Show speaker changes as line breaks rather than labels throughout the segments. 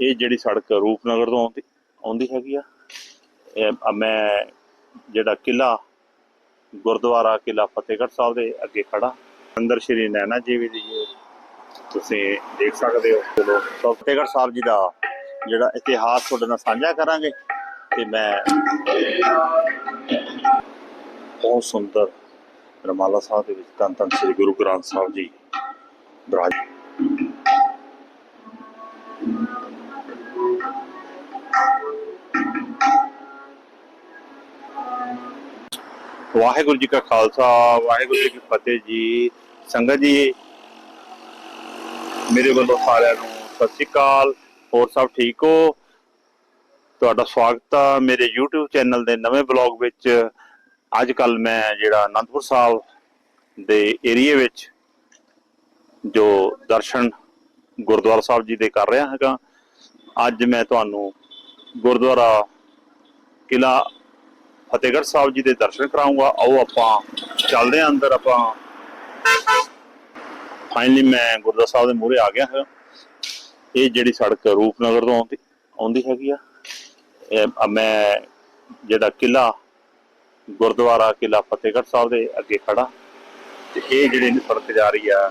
ਇਹ ਜਿਹੜੀ ਸੜਕ ਰੂਪਨਗਰ ਤੋਂ ਆਉਂਦੀ ਆਉਂਦੀ ਹੈਗੀ ਆ। ਇਹ ਮੈਂ ਜਿਹੜਾ ਕਿਲਾ ਗੁਰਦੁਆਰਾ ਕਿਲਾ ਫਤਿਹਗੜ੍ਹ ਸਾਹਿਬ ਦੇ ਅੱਗੇ ਖੜਾ ਅੰਦਰ ਸ਼੍ਰੀ ਨੈਣਾ ਦੇਵੀ ਦੀ ਇਹ ਤੁਸੀਂ ਦੇਖ ਸਕਦੇ ਹੋ। ਚਲੋ ਫਤਿਹਗੜ੍ਹ ਸਾਹਿਬ ਜੀ ਦਾ ਜਿਹੜਾ ਇਤਿਹਾਸ ਤੁਹਾਡੇ ਨਾਲ ਸਾਂਝਾ ਕਰਾਂਗੇ ਤੇ ਮੈਂ ਬਹੁਤ ਸੁੰਦਰ ਰਮਾਲਾ ਸਾਹਿਬ ਦੇ ਵਿੱਚ ਧੰਨ ਧੰਨ ਸ੍ਰੀ ਗੁਰੂ ਗ੍ਰੰਥ ਸਾਹਿਬ ਜੀ, ਬਰਾਜ ਵਾਹਿਗੁਰੂ ਜੀ ਕਾ ਖਾਲਸਾ, ਵਾਹਿਗੁਰੂ ਜੀ ਕੀ ਫਤਿਹ ਜੀ। ਸੰਗਤ ਜੀ, ਮੇਰੇ ਵੱਲੋਂ ਸਾਰਿਆਂ ਨੂੰ ਸਤਿ ਸ਼੍ਰੀ ਅਕਾਲ। ਹੋਰ ਸਭ ਠੀਕ ਹੋ? ਤੁਹਾਡਾ ਸਵਾਗਤ ਆ ਮੇਰੇ YouTube ਚੈਨਲ ਦੇ ਨਵੇਂ ਬਲੌਗ ਵਿੱਚ। ਅੱਜ ਕੱਲ ਮੈਂ ਜਿਹੜਾ ਅਨੰਦਪੁਰ ਸਾਹਿਬ ਦੇ ਏਰੀਏ ਵਿੱਚ ਜੋ ਦਰਸ਼ਨ ਗੁਰਦੁਆਰਾ ਸਾਹਿਬ ਜੀ ਦੇ ਕਰ ਰਿਹਾ ਹੈਗਾ। ਅੱਜ ਮੈਂ ਤੁਹਾਨੂੰ ਗੁਰਦੁਆਰਾ ਕਿਲਾ ਫਤਿਹਗੜ੍ਹ ਸਾਹਿਬ ਜੀ ਦੇ ਦਰਸ਼ਨ ਕਰਾਉਂਗਾ। ਆਓ ਆਪਾਂ ਚੱਲਦੇ ਹਾਂ ਅੰਦਰ, ਆਪਾਂ ਫਾਈਨਲੀ ਮੈਂ ਗੁਰਦੁਆਰਾ ਸਾਹਿਬ ਦੇ ਮੂਹਰੇ ਆ ਗਿਆ ਹਾਂ। ਇਹ ਜਿਹੜੀ ਸੜਕ ਰੂਪਨਗਰ ਤੋਂ ਆਉਂਦੀ ਆਉਂਦੀ ਹੈਗੀ ਆ। ਮੈਂ ਜਿਹੜਾ ਕਿਲਾ ਗੁਰਦੁਆਰਾ ਕਿਲਾ ਫਤਿਹਗੜ੍ਹ ਸਾਹਿਬ ਦੇ ਅੱਗੇ ਖੜਾ ਤੇ ਇਹ ਜਿਹੜੀ ਸੜਕ ਜਾ ਰਹੀ ਆ,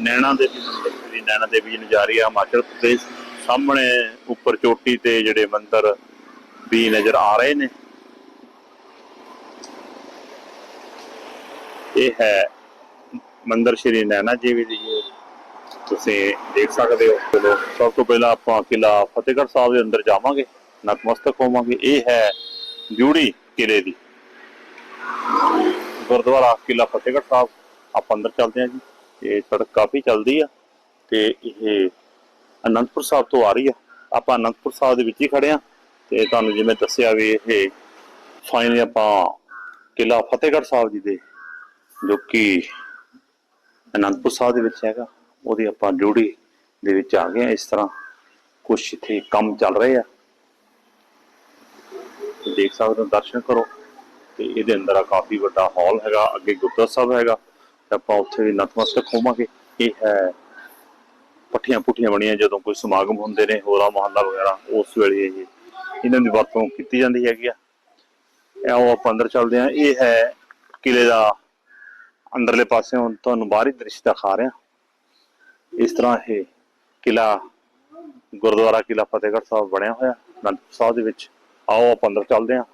ਨੈਣਾ ਦੇਵੀ ਮੰਦਿਰ ਦੀ ਨੈਣਾ ਦੇਵੀ ਜੀ ਨੂੰ ਜਾ ਰਹੀ ਆ ਹਿਮਾਚਲ ਪ੍ਰਦੇਸ਼, ਸਾਹਮਣੇ ਉੱਪਰ ਚੋਟੀ ਤੇ ਜਿਹੜੇ ਮੰਦਿਰ ਵੀ ਨਜ਼ਰ ਆ ਰਹੇ ਨੇ। ਇਹ ਹੈ ਮੰਦਰ ਸ਼੍ਰੀ ਨੈਣਾ ਦੇਵੀ ਜੀ। ਤੁਸੀਂ ਦੇਖ ਸਕਦੇ ਹੋ ਚਲੋ ਸਭ ਤੋਂ ਪਹਿਲਾਂ ਆਪਾਂ ਕਿਲਾ ਫਤਿਹਗੜ੍ਹ ਸਾਹਿਬ ਦੇ ਅੰਦਰ ਜਾਵਾਂਗੇ, ਨਤਮਸਤਕ ਹੋਵਾਂਗੇ। ਇਹ ਹੈ ਜੂੜੀ ਕਿਲੇ ਦੀ। ਗੁਰਦੁਆਰਾ ਕਿਲਾ ਫਤਿਹਗੜ੍ਹ ਸਾਹਿਬ, ਆਪਾਂ ਅੰਦਰ ਚੱਲਦੇ ਹਾਂ ਜੀ। ਇਹ ਸੜਕ ਕਾਫੀ ਚੱਲਦੀ ਆ ਤੇ ਇਹ ਅਨੰਦਪੁਰ ਸਾਹਿਬ ਤੋਂ ਆ ਰਹੀ ਆ। ਆਪਾਂ ਅਨੰਦਪੁਰ ਸਾਹਿਬ ਦੇ ਵਿੱਚ ਹੀ ਖੜੇ ਆ ਤੇ ਤੁਹਾਨੂੰ ਜਿਵੇਂ ਦੱਸਿਆ ਵੀ ਇਹ ਫਾਈਨਲੀ ਆਪਾਂ ਕਿਲਾ ਫਤਿਹਗੜ੍ਹ ਸਾਹਿਬ ਜੀ ਦੇ ਜੋ ਕਿ ਅਨੰਦਪੁਰ ਸਾਹਿਬ ਦੇ ਵਿੱਚ ਹੈਗਾ, ਉਹਦੀ ਆਪਾਂ ਡਿਊਟੀ ਦੇ ਵਿੱਚ ਆ ਗਏ ਆ ਇਸ ਤਰ੍ਹਾਂ ਕੁਝ ਇੱਥੇ ਕੰਮ ਚੱਲ ਰਹੇ ਆ। ਦੇਖ ਸਕਦੇ ਹੋ, ਦਰਸ਼ਨ ਕਰੋ। ਤੇ ਇਹਦੇ ਅੰਦਰ ਆ ਕਾਫੀ ਵੱਡਾ ਹਾਲ ਹੈਗਾ, ਅੱਗੇ ਗੁਰਦੁਆਰਾ ਸਾਹਿਬ ਹੈਗਾ। ਤੇ ਆਪਾਂ ਉੱਥੇ ਵੀ ਨਤਮਸਤਕ ਹੋਵਾਂਗੇ ਇਹ ਹੈ ਪੱਠੀਆਂ ਪੁੱਠੀਆਂ ਬਣੀਆਂ, ਜਦੋਂ ਕੋਈ ਸਮਾਗਮ ਹੁੰਦੇ ਨੇ ਹੋਰਾ ਮਹੱਲਾ ਵਗੈਰਾ, ਉਸ ਵੇਲੇ ਇਹ ਇਹਨਾਂ ਦੀ ਵਰਤੋਂ ਕੀਤੀ ਜਾਂਦੀ ਹੈਗੀ ਆ। ਇਹ ਉਹ ਆਪਾਂ ਅੰਦਰ ਚੱਲਦੇ ਆ ਇਹ ਹੈ ਕਿਲੇ ਦਾ ਅੰਦਰਲੇ ਪਾਸਿਓਂ ਤੁਹਾਨੂੰ ਬਾਹਰੀ ਦ੍ਰਿਸ਼ ਦਿਖਾ ਰਿਹਾ। ਇਸ ਤਰ੍ਹਾਂ ਇਹ ਕਿਲਾ ਗੁਰਦੁਆਰਾ ਕਿਲਾ ਫਤਿਹਗੜ੍ਹ ਸਾਹਿਬ ਬਣਿਆ ਹੋਇਆ। ਅਨੰਦਪੁਰ ਸਾਹਿਬ ਦੇ ਵਿੱਚ। ਆਓ ਆਪਾਂ ਅੰਦਰ ਚੱਲਦੇ ਹਾਂ।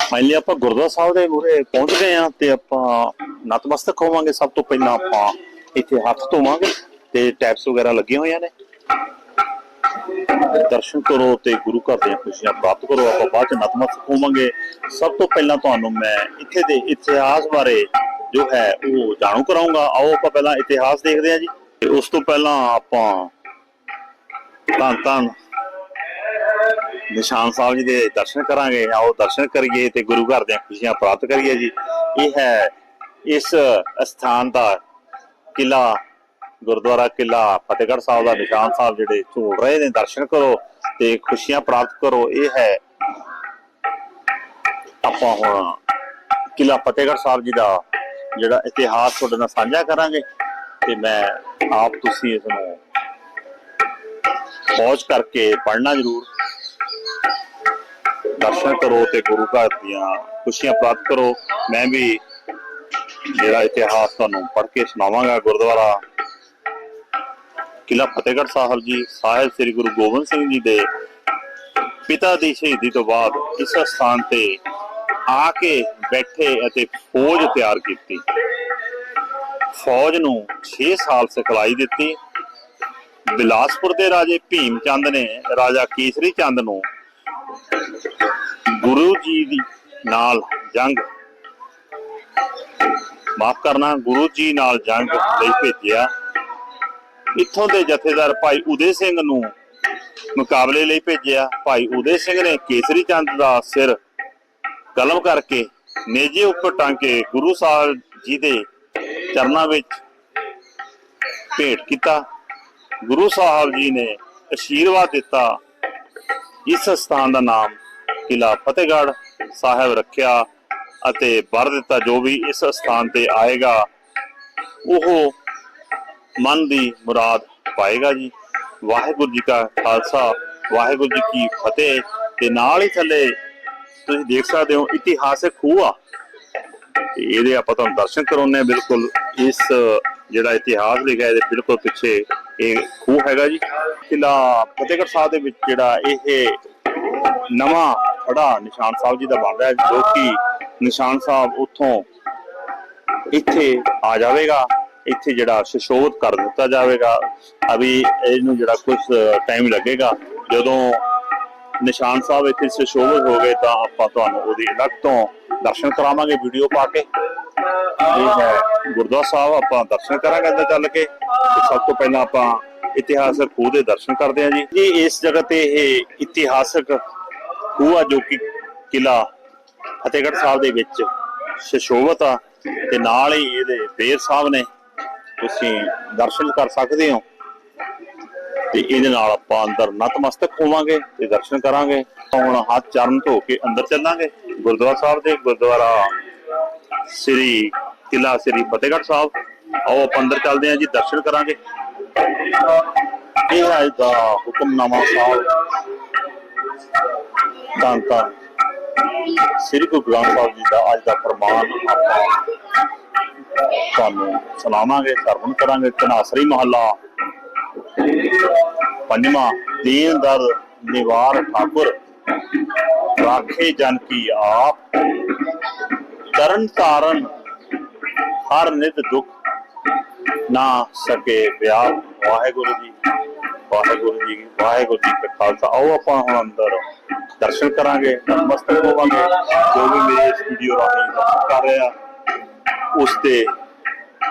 ਫਾਈਨਲੀ ਆਪਾਂ ਗੁਰਦੁਆਰਾ ਸਾਹਿਬ ਦੇ ਮੂਹਰੇ ਪਹੁੰਚ ਗਏ ਆ ਤੇ ਆਪਾਂ ਨਤਮਸਤਕ ਹੋਵਾਂਗੇ। ਸਭ ਤੋਂ ਪਹਿਲਾਂ ਆਪਾਂ ਇੱਥੇ ਹੱਥ ਧੋਵਾਂਗੇ ਤੇ ਟੈਪਸ ਵਗੈਰਾ ਲੱਗੀਆਂ ਹੋਈਆਂ ਨੇ। ਦਰਸ਼ਨ ਕਰੋ ਤੇ ਗੁਰੂ ਘਰ ਦੀਆਂ ਖੁਸ਼ੀਆਂ ਪ੍ਰਾਪਤ ਕਰੋ। ਆਪਾਂ ਬਾਅਦ ਚ ਨਤਮਸਤਕ ਹੋਵਾਂਗੇ। ਸਭ ਤੋਂ ਪਹਿਲਾਂ ਤੁਹਾਨੂੰ ਮੈਂ ਇੱਥੇ ਦੇ ਇਤਿਹਾਸ ਬਾਰੇ ਜੋ ਹੈ ਉਹ ਜਾਣੂ ਕਰਾਉਂਗਾ। ਆਓ ਆਪਾਂ ਪਹਿਲਾਂ ਇਤਿਹਾਸ ਦੇਖਦੇ ਹਾਂ ਜੀ। ਤੇ ਉਸ ਤੋਂ ਪਹਿਲਾਂ ਆਪਾਂ ਧੰਨ ਧੰਨ ਨਿਸ਼ਾਨ ਸਾਹਿਬ ਜੀ ਦੇ ਦਰਸ਼ਨ ਕਰਾਂਗੇ। ਆਓ ਦਰਸ਼ਨ ਕਰੀਏ ਤੇ ਗੁਰੂ ਘਰ ਦੀਆਂ ਖੁਸ਼ੀਆਂ ਪ੍ਰਾਪਤ ਕਰੀਏ ਜੀ। ਇਹ ਹੈ ਇਸ ਸਥਾਨ ਦਾ ਕਿਲਾ ਗੁਰਦੁਆਰਾ ਕਿਲਾ ਫਤਿਹਗੜ੍ਹ ਸਾਹਿਬ ਦਾ ਨਿਸ਼ਾਨ ਸਾਹਿਬ ਜਿਹੜੇ ਝੂਲ ਰਹੇ ਨੇ, ਦਰਸ਼ਨ ਕਰੋ ਤੇ ਖੁਸ਼ੀਆਂ ਪ੍ਰਾਪਤ ਕਰੋ। ਇਹ ਹੈ ਆਪਾਂ ਹੁਣ ਕਿਲਾ ਫਤਿਹਗੜ੍ਹ ਸਾਹਿਬ ਜੀ ਦਾ ਜਿਹੜਾ ਇਤਿਹਾਸ ਤੁਹਾਡੇ ਨਾਲ ਸਾਂਝਾ ਕਰਾਂਗੇ ਤੇ ਮੈਂ ਆਪ ਤੁਸੀਂ ਇਸ ਨੂੰ ਪਹੁੰਚ ਕਰਕੇ ਪੜ੍ਹਨਾ ਜ਼ਰੂਰ। ਦਰਸ਼ਨ ਕਰੋ ਤੇ ਗੁਰੂ ਘਰ ਦੀਆਂ ਖੁਸ਼ੀਆਂ ਪ੍ਰਾਪਤ ਕਰੋ। ਮੈਂ ਵੀ ਜਿਹੜਾ ਇਤਿਹਾਸ ਤੁਹਾਨੂੰ ਪੜ੍ਹ ਕੇ ਸੁਣਾਵਾਂਗਾ ਗੁਰਦੁਆਰਾ ਕਿਲਾ ਫਤਿਹਗੜ੍ਹ ਸਾਹਿਬ ਜੀ, ਸਾਹਿਬ ਸ੍ਰੀ ਗੁਰੂ ਗੋਬਿੰਦ ਸਿੰਘ ਜੀ ਦੇ ਪਿਤਾ ਦੀ ਸ਼ਹੀਦੀ ਤੋਂ ਬਾਅਦ ਇਸ ਸਥਾਨ ਤੇ ਆ ਕੇ ਬੈਠੇ ਅਤੇ ਫੌਜ ਤਿਆਰ ਕੀਤੀ। ਫੌਜ ਨੂੰ 6 ਸਾਲ ਸਿਖਲਾਈ ਦਿੱਤੀ। ਬਿਲਾਸਪੁਰ ਦੇ ਰਾਜੇ ਭੀਮ ਚੰਦ ਨੇ ਰਾਜਾ ਕੇਸਰੀ ਚੰਦ ਨੂੰ ਗੁਰੂ ਜੀ ਦੀ ਨਾਲ ਜੰਗ ਮਾਫ ਕਰਨਾ, ਗੁਰੂ ਜੀ ਨਾਲ ਜੰਗ ਲਈ ਭੇਜਿਆ। ਇੱਥੋਂ ਦੇ ਜਥੇਦਾਰ ਭਾਈ ਉਦੇ ਸਿੰਘ ਨੂੰ ਮੁਕਾਬਲੇ ਲਈ ਭੇਜਿਆ। ਭਾਈ ਉਦੇ ਸਿੰਘ ਨੇ ਕੇਸਰੀ ਚੰਦ ਦਾ ਸਿਰ ਕਲਮ ਕਰਕੇ ਨੇਜੇ ਉੱਪਰ ਟੰਗ ਕੇ ਗੁਰੂ ਸਾਹਿਬ ਜੀ ਦੇ ਚਰਨਾਂ ਵਿੱਚ ਭੇਟ ਕੀਤਾ। ਗੁਰੂ ਸਾਹਿਬ ਜੀ ਨੇ ਅਸ਼ੀਰਵਾਦ ਦਿੱਤਾ। ਇਸ ਸਥਾਨ ਦਾ ਨਾਮ ਕਿਲਾ ਫਤਿਹਗੜ੍ਹ ਸਾਹਿਬ ਰੱਖਿਆ ਅਤੇ ਵਰ ਦਿੱਤਾ। ਜੋ ਵੀ ਇਸ ਸਥਾਨ ਤੇ ਆਏਗਾ, ਉਹ ਮਨ ਦੀ ਮੁਰਾਦ ਪਾਏਗਾ ਜੀ। ਵਾਹਿਗੁਰੂ ਜੀ ਕਾ ਖਾਲਸਾ, ਵਾਹਿਗੁਰੂ ਜੀ ਕੀ ਫਤਿਹ। ਤੇ ਨਾਲ ਹੀ ਥੱਲੇ ਤੁਸੀਂ ਦੇਖ ਸਕਦੇ ਹੋ, ਇਤਿਹਾਸਕ ਖੂਹ ਆ। ਤੇ ਇਹਦੇ ਆਪਾਂ ਤੁਹਾਨੂੰ ਦਰਸ਼ਨ ਕਰਾਉਂਦੇ ਆ ਬਿਲਕੁਲ। ਇਸ, ਜਿਹੜਾ ਇਤਿਹਾਸ ਲਿਖਿਆ ਇਹਦੇ ਬਿਲਕੁਲ ਪਿੱਛੇ ਇਹ ਖੂਹ ਹੈਗਾ ਜੀ। ਕਿਲਾ ਫਤਿਹਗੜ੍ਹ ਸਾਹਿਬ ਦੇ ਵਿੱਚ ਜਿਹੜਾ ਇਹ ਨਵਾਂ ਖੜਾ ਨਿਸ਼ਾਨ ਸਾਹਿਬ ਜੀ ਦਾ ਬਣ ਰਿਹਾ ਜੋ ਕਿ ਨਿਸ਼ਾਨ ਸਾਹਿਬ ਉੱਥੋਂ ਇੱਥੇ ਆ ਜਾਵੇਗਾ। ਇੱਥੇ ਜਿਹੜਾ ਸ਼ਸ਼ੋਧ ਕਰ ਦਿੱਤਾ ਜਾਵੇਗਾ। ਅਭੀ ਇਹਨੂੰ ਜਿਹੜਾ ਕੁਝ ਟਾਈਮ ਲੱਗੇਗਾ, ਜਦੋਂ ਨਿਸ਼ਾਨ ਸਾਹਿਬ ਇੱਥੇ ਸੁਸ਼ੋਭਿਤ ਹੋ ਗਏ ਤਾਂ ਆਪਾਂ ਤੁਹਾਨੂੰ ਉਹਦੀ ਅਲੱਗ ਤੋਂ ਦਰਸ਼ਨ ਕਰਾਵਾਂਗੇ ਵੀਡੀਓ ਪਾ ਕੇ। ਇਹ ਹੈ ਗੁਰਦੁਆਰਾ ਸਾਹਿਬ, ਆਪਾਂ ਦਰਸ਼ਨ ਕਰਾਂਗੇ ਅੰਦਰ ਚੱਲ ਕੇ। ਸਭ ਤੋਂ ਪਹਿਲਾਂ ਆਪਾਂ ਇਤਿਹਾਸਕ ਖੂਹ ਦੇ ਦਰਸ਼ਨ ਕਰਦੇ ਹਾਂ ਜੀ। ਜੀ, ਇਸ ਜਗ੍ਹਾ ਤੇ ਇਹ ਇਤਿਹਾਸਕ ਖੂਹ ਆ ਜੋ ਕਿ ਕਿਲਾ ਫਤਿਹਗੜ੍ਹ ਸਾਹਿਬ ਦੇ ਵਿੱਚ ਸੁਸ਼ੋਭਿਤ ਆ ਤੇ ਨਾਲ ਹੀ ਇਹਦੇ ਬੇਰ ਸਾਹਿਬ ਨੇ ਤੁਸੀਂ ਦਰਸ਼ਨ ਕਰ ਸਕਦੇ ਹੋ। ਤੇ ਇਹਦੇ ਨਾਲ ਆਪਾਂ ਅੰਦਰ ਨਤਮਸਤਕ ਹੋਵਾਂਗੇ ਤੇ ਦਰਸ਼ਨ ਕਰਾਂਗੇ। ਹੁਣ ਹੱਥ ਚਰਨ ਧੋ ਕੇ ਅੰਦਰ ਚੱਲਾਂਗੇ। ਗੁਰਦੁਆਰਾ ਸਾਹਿਬ ਦੇ ਗੁਰਦੁਆਰਾ ਸ੍ਰੀ ਕਿਲਾ ਸ੍ਰੀ ਫਤਿਹਗੜ੍ਹ ਸਾਹਿਬ। ਆਓ ਆਪਾਂ ਅੰਦਰ ਚੱਲਦੇ ਹਾਂ ਜੀ, ਦਰਸ਼ਨ ਕਰਾਂਗੇ। ਇਹ ਹੈ ਦਾ ਹੁਕਮਨਾਮਾ ਸਾਹਿਬ। ਤਾਂ ਤਾਂ ਸ੍ਰੀ ਗੁਰੂ ਗ੍ਰੰਥ ਸਾਹਿਬ ਜੀ ਦਾ ਅੱਜ ਦਾ ਫਰਮਾਨ ਆਪਾਂ ਤੁਹਾਨੂੰ ਸੁਣਾਵਾਂਗੇ, ਸਰਵਣ ਕਰਾਂਗੇ। ਕਨਾਸਰੀ ਮਹੱਲਾ ਪੰਜਵਾਂ ਦੀਨ ਨਿਵਾਰ ਠਾਕੁਰ। ਰਾਖੇ ਜਨ ਕੀ ਆਪ। ਤਰਨ ਤਾਰਨ ਹਰ ਨਿਤ ਦੁਖ ਨਾ ਸਕੇ ਵਿਆਹ। ਵਾਹਿਗੁਰੂ ਜੀ ਵਾਹਿਗੁਰੂ ਜੀ ਵਾਹਿਗੁਰੂ ਜੀ ਕਾ ਖਾਲਸਾ। ਆਓ ਆਪਾਂ ਹੁਣ ਅੰਦਰ ਦਰਸ਼ਨ ਕਰਾਂਗੇ, ਨਤਮਸਤਕ ਹੋਵਾਂਗੇ। ਜੋ ਵੀ ਮੇਰੇ ਇਸ ਵੀਡੀਓ ਰਾਹੀਂ ਦਰਸ਼ਨ ਕਰ ਰਿਹਾ ਉਸ ਤੇ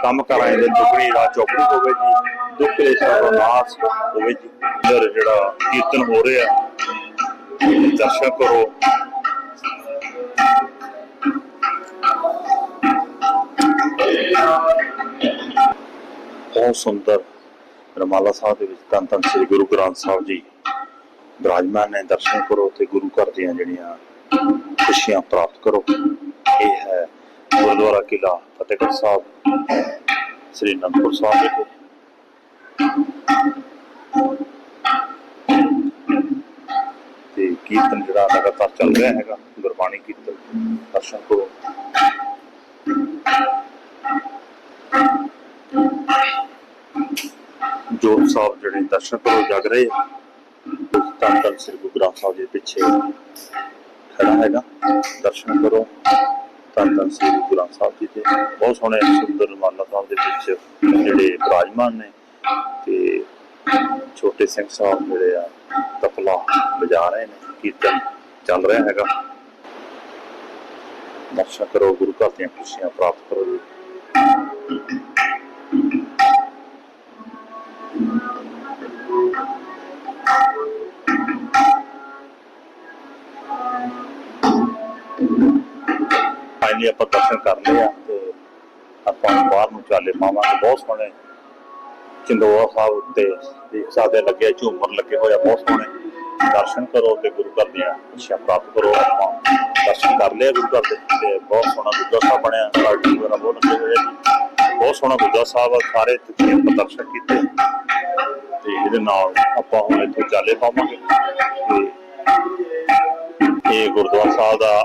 ਕੰਮ ਕਰਾਏ ਦੇ ਦੁਗਣੀ ਰਾਤ ਚੌਪੜੀ ਹੋਵੇ ਜੀ ਦੁੱਖ ਦੇ ਸਰਵ ਅੰਦਰ ਜਿਹੜਾ ਕੀਰਤਨ ਹੋ ਰਿਹਾ। ਦਰਸ਼ਨ ਕਰੋ। ਬਹੁਤ ਸੁੰਦਰ ਰਮਾਲਾ ਸਾਹਿਬ ਦੇ ਵਿੱਚ ਧੰਨ ਧੰਨ ਸ੍ਰੀ ਗੁਰੂ ਗ੍ਰੰਥ ਸਾਹਿਬ ਜੀ ਬਿਰਾਜਮਾਨ ਨੇ। ਦਰਸ਼ਨ ਕਰੋ ਤੇ ਗੁਰੂ ਘਰ ਦੀਆਂ ਜਿਹੜੀਆਂ ਖੁਸ਼ੀਆਂ ਪ੍ਰਾਪਤ ਕਰੋ। ਇਹ ਹੈ ਗੁਰਦੁਆਰਾ ਕਿਲਾ ਫਤਿਹਗੜ੍ਹ ਸਾਹਿਬ, ਸ੍ਰੀ ਅਨੰਦਪੁਰ ਸਾਹਿਬ ਵਿਖੇ ਤੇ ਕੀਰਤਨ ਜਿਹੜਾ ਲਗਾਤਾਰ ਚੱਲ ਰਿਹਾ ਹੈਗਾ, ਗੁਰਬਾਣੀ ਕੀਰਤਨ, ਦਰਸ਼ਨ ਕਰੋ। ਜੋਤ ਸਾਹਿਬ ਜਿਹੜੇ ਦਰਸ਼ਨ ਕਰੋ, ਜਗ ਰਹੇ ਤਾਂ ਤਾਂ ਸ੍ਰੀ ਗੁਰੂ ਗ੍ਰੰਥ ਸਾਹਿਬ ਦੇ ਪਿੱਛੇ ਖੜਾ ਹੈਗਾ। ਦਰਸ਼ਨ ਕਰੋ। ਤਾਂ ਤਾਂ ਸ੍ਰੀ ਗੁਰੂ ਗ੍ਰੰਥ ਸਾਹਿਬ ਜੀ ਦੇ। ਬਹੁਤ ਸੋਹਣੇ, ਸੁੰਦਰ ਮਾਲਾ ਸਾਹਿਬ ਦੇ ਵਿੱਚ ਜਿਹੜੇ ਬਿਰਾਜਮਾਨ ਨੇ। ਤੇ ਛੋਟੇ ਸਿੰਘ ਸਾਹਿਬ ਜਿਹੜੇ ਆ ਤਪਲਾ ਵਜਾ ਰਹੇ ਨੇ, ਕੀਰਤਨ ਚੱਲ ਰਿਹਾ ਹੈਗਾ। ਦਰਸ਼ਨ ਕਰੋ, ਗੁਰੂ ਘਰ ਦੀਆਂ ਖੁਸ਼ੀਆਂ ਪ੍ਰਾਪਤ ਕਰੋ ਜੀ। ਫਾਈਨਲੀ ਆਪਾਂ ਦਰਸ਼ਨ ਕਰ ਲਏ ਆ ਤੇ ਆਪਾਂ ਬਾਹਰ ਨੂੰ ਚਾਲੇ ਪਾਵਾਂਗੇ ਬਹੁਤ ਸੋਹਣੇ ਚੰਦੋਆ ਸਾਹਿਬ ਉੱਤੇ ਦੇਖ ਸਕਦੇ ਲੱਗੇ, ਝੂਮਰ ਲੱਗੇ ਹੋਏ ਆ, ਬਹੁਤ ਸੋਹਣੇ। ਦਰਸ਼ਨ ਕਰੋ ਤੇ ਗੁਰੂ ਘਰ ਦੀਆਂ ਖੁਸ਼ੀਆਂ ਪ੍ਰਾਪਤ ਕਰੋ। ਦਰਸ਼ਨ ਕਰ ਲਏ ਗੁਰੂ ਘਰ ਦੇ, ਤੇ ਬਹੁਤ ਸੋਹਣਾ ਗੁਰਦੁਆਰਾ ਸਾਹਿਬ ਬਣਿਆ। ਲਾਈਟਿੰਗ ਵਗੈਰਾ ਬਹੁਤ ਲੱਗੇ ਹੋਏ ਜੀ। ਬਹੁਤ ਸੋਹਣਾ ਗੁਰਦੁਆਰਾ ਸਾਹਿਬ ਸਾਰੇ ਤੁਸੀਂ ਆਪਾਂ ਕੀਤੇ। ਤੇ ਇਹਦੇ ਨਾਲ ਆਪਾਂ ਹੁਣ ਇੱਥੋਂ ਚਾਲੇ ਪਾਵਾਂਗੇ। ਤੇ ਇਹ ਗੁਰਦੁਆਰਾ ਸਾਹਿਬ ਦਾ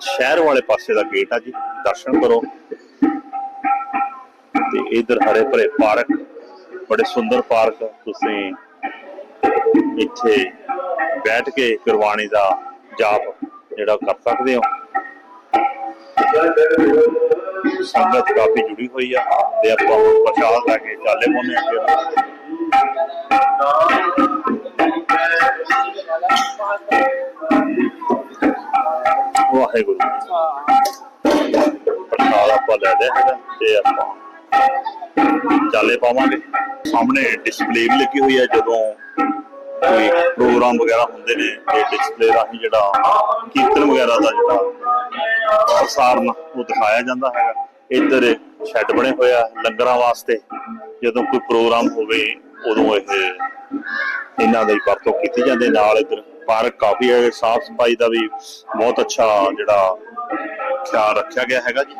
ਸ਼ਹਿਰ ਵਾਲੇ ਪਾਸੇ ਦਾ ਗੇਟ ਆ ਜੀ। ਦਰਸ਼ਨ ਕਰੋ। ਤੇ ਇਧਰ ਹਰੇ ਭਰੇ ਪਾਰਕ ਬੜੇ ਸੁੰਦਰ ਪਾਰਕ ਤੁਸੀਂ ਇੱਥੇ ਬੈਠ ਕੇ ਗੁਰਬਾਣੀ ਦਾ ਜਾਪ ਜਿਹੜਾ ਕਰ ਸਕਦੇ ਹੋ। ਸੰਗਤ ਕਾਫੀ ਜੁੜੀ ਹੋਈ ਆ ਤੇ ਆਪਾਂ ਹੁਣ ਪ੍ਰਸ਼ਾਦ ਲੈ ਕੇ ਚਾਲੇ ਪਾਉਂਦੇ ਆ ਵਾਹਿਗੁਰੂ ਪ੍ਰਸ਼ਾਦ ਆਪਾਂ ਲੈ ਲਿਆ ਹੈਗਾ ਤੇ ਆਪਾਂ ਚਾਲੇ ਪਾਵਾਂਗੇ। ਸਾਹਮਣੇ ਡਿਸਪਲੇ ਵੀ ਲੱਗੀ ਹੋਈ ਹੈ ਜਦੋਂ ਕੋਈ ਪ੍ਰੋਗਰਾਮ ਵਗੈਰਾ ਹੁੰਦੇ ਨੇ ਤੇ ਡਿਸਪਲੇ ਰਾਹੀਂ ਜਿਹੜਾ ਕੀਰਤਨ ਵਗੈਰਾ ਦਾ ਜਿਹੜਾ ਪ੍ਰਸਾਰਨ ਉਹ ਦਿਖਾਇਆ ਜਾਂਦਾ ਹੈਗਾ। ਇੱਧਰ ਸ਼ੈੱਡ ਬਣੇ ਹੋਇਆ ਲੰਗਰਾਂ ਵਾਸਤੇ। ਜਦੋਂ ਕੋਈ ਪ੍ਰੋਗਰਾਮ ਹੋਵੇ, ਉਦੋਂ ਇਹ ਇਹਨਾਂ ਦੀ ਵਰਤੋਂ ਕੀਤੀ ਜਾਂਦੀ ਨਾਲ ਇੱਧਰ ਪਾਰਕ ਕਾਫੀ ਹੈ। ਸਾਫ਼ ਸਫ਼ਾਈ ਦਾ ਵੀ ਬਹੁਤ ਅੱਛਾ ਜਿਹੜਾ ਖਿਆਲ ਰੱਖਿਆ ਗਿਆ ਹੈਗਾ ਜੀ।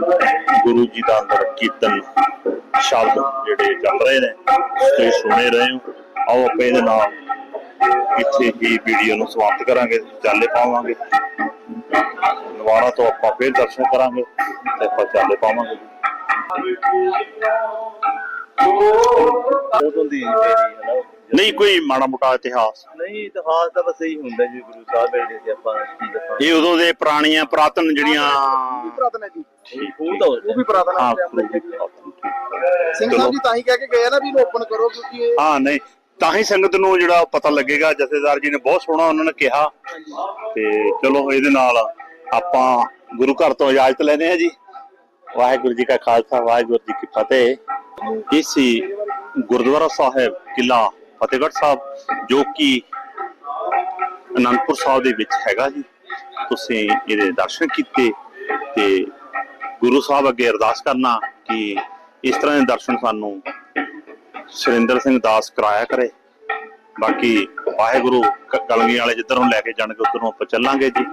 ਗੁਰੂ ਜੀ ਦਾ ਅੰਦਰ ਕੀਰਤਨ ਸ਼ਬਦ ਜਿਹੜੇ ਚੱਲ ਰਹੇ ਨੇ ਤੁਸੀਂ ਸੁਣੇ ਰਹੇ ਹੋ। ਆਓ ਆਪਾਂ ਇਹਦੇ ਨਾਲ ਇੱਥੇ ਹੀ ਵੀਡੀਓ ਨੂੰ ਸਮਾਪਤ ਕਰਾਂਗੇ ਚਾਲੇ ਪਾਵਾਂਗੇ। ਦੁਬਾਰਾ ਤੋਂ ਆਪਾਂ ਫੇਰ ਦਰਸ਼ਨ ਕਰਾਂਗੇ ਤੇ ਆਪਾਂ ਚਾਲੇ ਪਾਵਾਂਗੇ।
ਉਦੋਂ ਦੀ ਮੇਰੀ ਹੈ ਨਾ
ਨਹੀਂ ਕੋਈ ਮਾੜਾ ਮੋਟਾ ਇਤਿਹਾਸ।
ਨਹੀਂ ਇਤਿਹਾਸ ਤਾਂ ਬਸ ਇਹੀ ਹੁੰਦਾ ਜੀ ਗੁਰੂ ਸਾਹਿਬ ਦੇ ਆਪਾਂ ਕੀ ਦੱਸਾਂ
ਇਹ ਉਦੋਂ ਦੇ ਪੁਰਾਣੀਆਂ ਪੁਰਾਤਨ ਜਿਹੜੀਆਂ
ਪੁਰਾਤਨ ਹੈ ਜੀ।
ਉਹ ਤਾਂ
ਉਹ ਵੀ ਪੁਰਾਤਨ
ਹਾਂ
ਹੈ। ਸਿੰਘ
ਚਲੋ।
ਸਾਹਿਬ ਜੀ ਤਾਂ ਹੀ ਕਹਿ ਕੇ ਗਏ ਆ ਨਾ ਵੀ ਇਹਨੂੰ ਓਪਨ ਕਰੋ ਕਿਉਂਕਿ ਇਹ
ਹਾਂ ਨਹੀਂ ਤਾਂ ਹੀ ਸੰਗਤ ਨੂੰ ਜਿਹੜਾ ਪਤਾ ਲੱਗੇਗਾ ਜਥੇਦਾਰ ਜੀ ਨੇ ਬਹੁਤ ਸੋਹਣਾ ਉਹਨਾਂ ਨੇ ਕਿਹਾ। ਤੇ ਚਲੋ ਇਹਦੇ ਨਾਲ ਆਪਾਂ ਗੁਰੂ ਘਰ ਤੋਂ ਇਜਾਜ਼ਤ ਲੈਨੇ ਆ ਜੀ। ਵਾਹਿਗੁਰੂ ਜੀ ਕਾ ਖਾਲਸਾ ਵਾਹਿਗੁਰੂ ਜੀ ਕੀ ਫਤਿਹ। ਇਹ ਸੀ ਗੁਰਦੁਆਰਾ ਸਾਹਿਬ ਕਿਲਾ ਫਤਿਹਗੜ੍ਹ ਸਾਹਿਬ ਜੋ ਕਿ ਅਨੰਦਪੁਰ ਸਾਹਿਬ ਦੇ ਵਿੱਚ ਹੈਗਾ ਜੀ। ਤੁਸੀਂ ਇਹਦੇ ਦਰਸ਼ਨ ਕੀਤੇ ਤੇ ਗੁਰੂ ਸਾਹਿਬ ਅੱਗੇ ਅਰਦਾਸ ਕਰਨਾ ਕਿ ਇਸ ਤਰ੍ਹਾਂ ਦੇ ਦਰਸ਼ਨ ਸਾਨੂੰ ਸੁਰਿੰਦਰ ਸਿੰਘ ਦਾਸ ਕਰਾਇਆ ਕਰੇ। ਬਾਕੀ ਵਾਹਿਗੁਰੂ ਕ- ਕਲਗੀ ਵਾਲੇ ਜਿੱਧਰ ਨੂੰ ਲੈ ਕੇ ਜਾਣਗੇ, ਉਧਰ ਨੂੰ ਆਪਾਂ ਚੱਲਾਂਗੇ ਜੀ।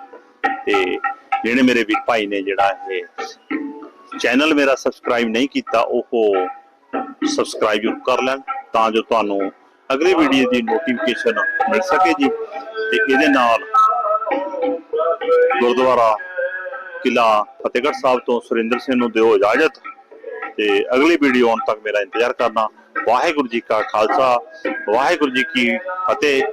ਤੇ ਜਿਹੜੇ ਮੇਰੇ ਵੀਰ ਭਾਈ ਨੇ ਜਿਹੜਾ ਇਹ ਚੈਨਲ ਮੇਰਾ ਸਬਸਕ੍ਰਾਈਬ ਨਹੀਂ ਕੀਤਾ, ਉਹ ਸਬਸਕ੍ਰਾਈਬ ਜ਼ਰੂਰ ਕਰ ਲੈਣ ਤਾਂ ਜੋ ਤੁਹਾਨੂੰ ਅਗਲੀ ਵੀਡੀਓ ਦੀ ਨੋਟੀਫਿਕੇਸ਼ਨ ਮਿਲ ਸਕੇ ਜੀ। ਤੇ ਇਹਦੇ ਨਾਲ ਗੁਰਦੁਆਰਾ ਕਿਲਾ ਫਤਿਹਗੜ੍ਹ ਸਾਹਿਬ ਤੋਂ ਸੁਰਿੰਦਰ ਸਿੰਘ ਨੂੰ ਦਿਓ ਇਜਾਜ਼ਤ ਤੇ ਅਗਲੀ ਵੀਡੀਓ ਆਉਣ ਤੱਕ ਮੇਰਾ ਇੰਤਜ਼ਾਰ ਕਰਨਾ। ਵਾਹਿਗੁਰੂ ਜੀ ਕਾ ਖਾਲਸਾ, ਵਾਹਿਗੁਰੂ ਜੀ ਕੀ ਫਤਿਹ।